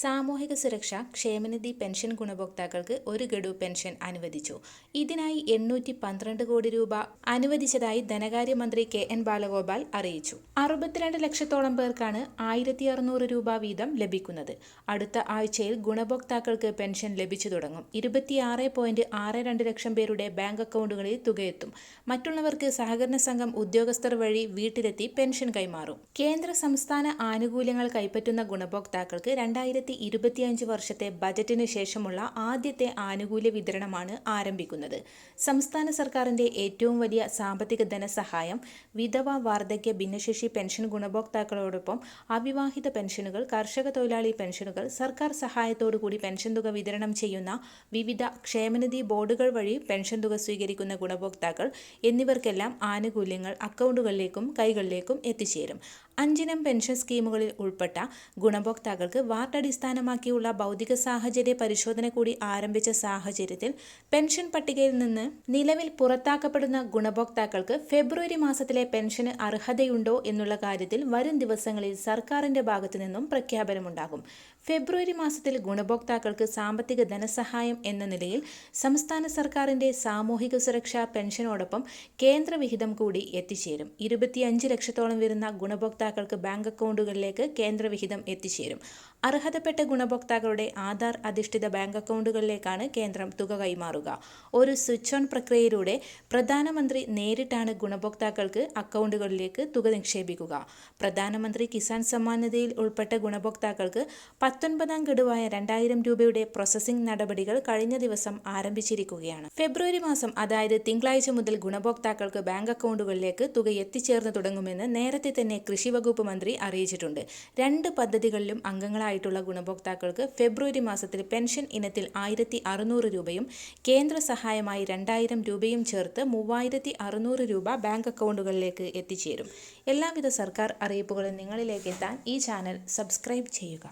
സാമൂഹിക സുരക്ഷ ക്ഷേമനിധി പെൻഷൻ ഗുണഭോക്താക്കൾക്ക് ഒരു ഗഡു പെൻഷൻ അനുവദിച്ചു. ഇതിനായി എണ്ണൂറ്റി പന്ത്രണ്ട് കോടി രൂപ അനുവദിച്ചതായി ധനകാര്യമന്ത്രി കെ എൻ ബാലഗോപാൽ അറിയിച്ചു. അറുപത്തിരണ്ട് ലക്ഷത്തോളം പേർക്കാണ് ആയിരത്തി അറുന്നൂറ് രൂപ വീതം ലഭിക്കുന്നത്. അടുത്ത ആഴ്ചയിൽ ഗുണഭോക്താക്കൾക്ക് പെൻഷൻ ലഭിച്ചു തുടങ്ങും. ഇരുപത്തിയാറ് പോയിന്റ് ആറ് രണ്ട് ലക്ഷം പേരുടെ ബാങ്ക് അക്കൗണ്ടുകളിൽ തുകയെത്തും. മറ്റുള്ളവർക്ക് സഹകരണ സംഘം ഉദ്യോഗസ്ഥർ വഴി വീട്ടിലെത്തി പെൻഷൻ കൈമാറും. കേന്ദ്ര സംസ്ഥാന ആനുകൂല്യങ്ങൾ കൈപ്പറ്റുന്ന ഗുണഭോക്താക്കൾക്ക് രണ്ടായിരത്തി ഇരുപത്തിയഞ്ച് വർഷത്തെ ബജറ്റിന് ശേഷമുള്ള ആദ്യത്തെ ആനുകൂല്യ വിതരണമാണ് ആരംഭിക്കുന്നത്. സംസ്ഥാന സർക്കാരിന്റെ ഏറ്റവും വലിയ സാമ്പത്തിക ധനസഹായം വിധവ വാർദ്ധക്യ ഭിന്നശേഷി പെൻഷൻ ഗുണഭോക്താക്കളോടൊപ്പം അവിവാഹിത പെൻഷനുകൾ കർഷക തൊഴിലാളി പെൻഷനുകൾ സർക്കാർ സഹായത്തോടുകൂടി പെൻഷൻ തുക വിതരണം ചെയ്യുന്ന വിവിധ ക്ഷേമനിധി ബോർഡുകൾ വഴി പെൻഷൻ തുക സ്വീകരിക്കുന്ന ഗുണഭോക്താക്കൾ എന്നിവർക്കെല്ലാം ആനുകൂല്യങ്ങൾ അക്കൗണ്ടുകളിലേക്കും കൈകളിലേക്കും എത്തിച്ചേരും. അഞ്ചിനം പെൻഷൻ സ്കീമുകളിൽ ഉൾപ്പെട്ട ഗുണഭോക്താക്കൾക്ക് വാർഡ് അടിസ്ഥാനമാക്കിയുള്ള ഭൗതിക സാഹചര്യ പരിശോധന കൂടി ആരംഭിച്ച സാഹചര്യത്തിൽ പെൻഷൻ പട്ടികയിൽ നിന്ന് നിലവിൽ പുറത്താക്കപ്പെടുന്ന ഗുണഭോക്താക്കൾക്ക് ഫെബ്രുവരി മാസത്തിലെ പെൻഷന് അർഹതയുണ്ടോ എന്നുള്ള കാര്യത്തിൽ വരും ദിവസങ്ങളിൽ സർക്കാരിന്റെ ഭാഗത്തു നിന്നും പ്രഖ്യാപനമുണ്ടാകും. ഫെബ്രുവരി മാസത്തിൽ ഗുണഭോക്താക്കൾക്ക് സാമ്പത്തിക ധനസഹായം എന്ന നിലയിൽ സംസ്ഥാന സർക്കാരിന്റെ സാമൂഹിക സുരക്ഷാ പെൻഷനോടൊപ്പം കേന്ദ്രവിഹിതം കൂടി എത്തിച്ചേരും. ഇരുപത്തിയഞ്ച് ലക്ഷത്തോളം വരുന്ന ഗുണഭോക്താക്കൾക്ക് ബാങ്ക് അക്കൗണ്ടുകളിലേക്ക് കേന്ദ്രവിഹിതം എത്തിച്ചേരും. അർഹതപ്പെട്ട ഗുണഭോക്താക്കളുടെ ആധാർ അധിഷ്ഠിത ബാങ്ക് അക്കൗണ്ടുകളിലേക്കാണ് കേന്ദ്രം തുക കൈമാറുക. ഒരു സ്വിച്ച് ഓൺ പ്രക്രിയയിലൂടെ പ്രധാനമന്ത്രി നേരിട്ടാണ് ഗുണഭോക്താക്കൾക്ക് അക്കൗണ്ടുകളിലേക്ക് തുക നിക്ഷേപിക്കുക. പ്രധാനമന്ത്രി കിസാൻ സമ്മാൻ നിധിയിൽ ഉൾപ്പെട്ട ഗുണഭോക്താക്കൾക്ക് പത്തൊൻപതാം ഗഡുവായ രണ്ടായിരം രൂപയുടെ പ്രോസസ്സിംഗ് നടപടികൾ കഴിഞ്ഞ ദിവസം ആരംഭിച്ചിരിക്കുകയാണ്. ഫെബ്രുവരി മാസം അതായത് തിങ്കളാഴ്ച മുതൽ ഗുണഭോക്താക്കൾക്ക് ബാങ്ക് അക്കൗണ്ടുകളിലേക്ക് തുക എത്തിച്ചേർന്ന് തുടങ്ങുമെന്ന് നേരത്തെ തന്നെ കൃഷി വകുപ്പ് മന്ത്രി അറിയിച്ചിട്ടുണ്ട്. രണ്ട് പദ്ധതികളിലും അംഗങ്ങളായിട്ടുള്ള ഗുണഭോക്താക്കൾക്ക് ഫെബ്രുവരി മാസത്തിൽ പെൻഷൻ ഇനത്തിൽ ആയിരത്തി അറുന്നൂറ് രൂപയും കേന്ദ്ര സഹായമായി രണ്ടായിരം രൂപയും ചേർത്ത് മൂവായിരത്തി അറുന്നൂറ് രൂപ ബാങ്ക് അക്കൗണ്ടുകളിലേക്ക് എത്തിച്ചേരും. എല്ലാവിധ സർക്കാർ അറിയിപ്പുകളും നിങ്ങളിലേക്ക് എത്താൻ ഈ ചാനൽ സബ്സ്ക്രൈബ് ചെയ്യുക.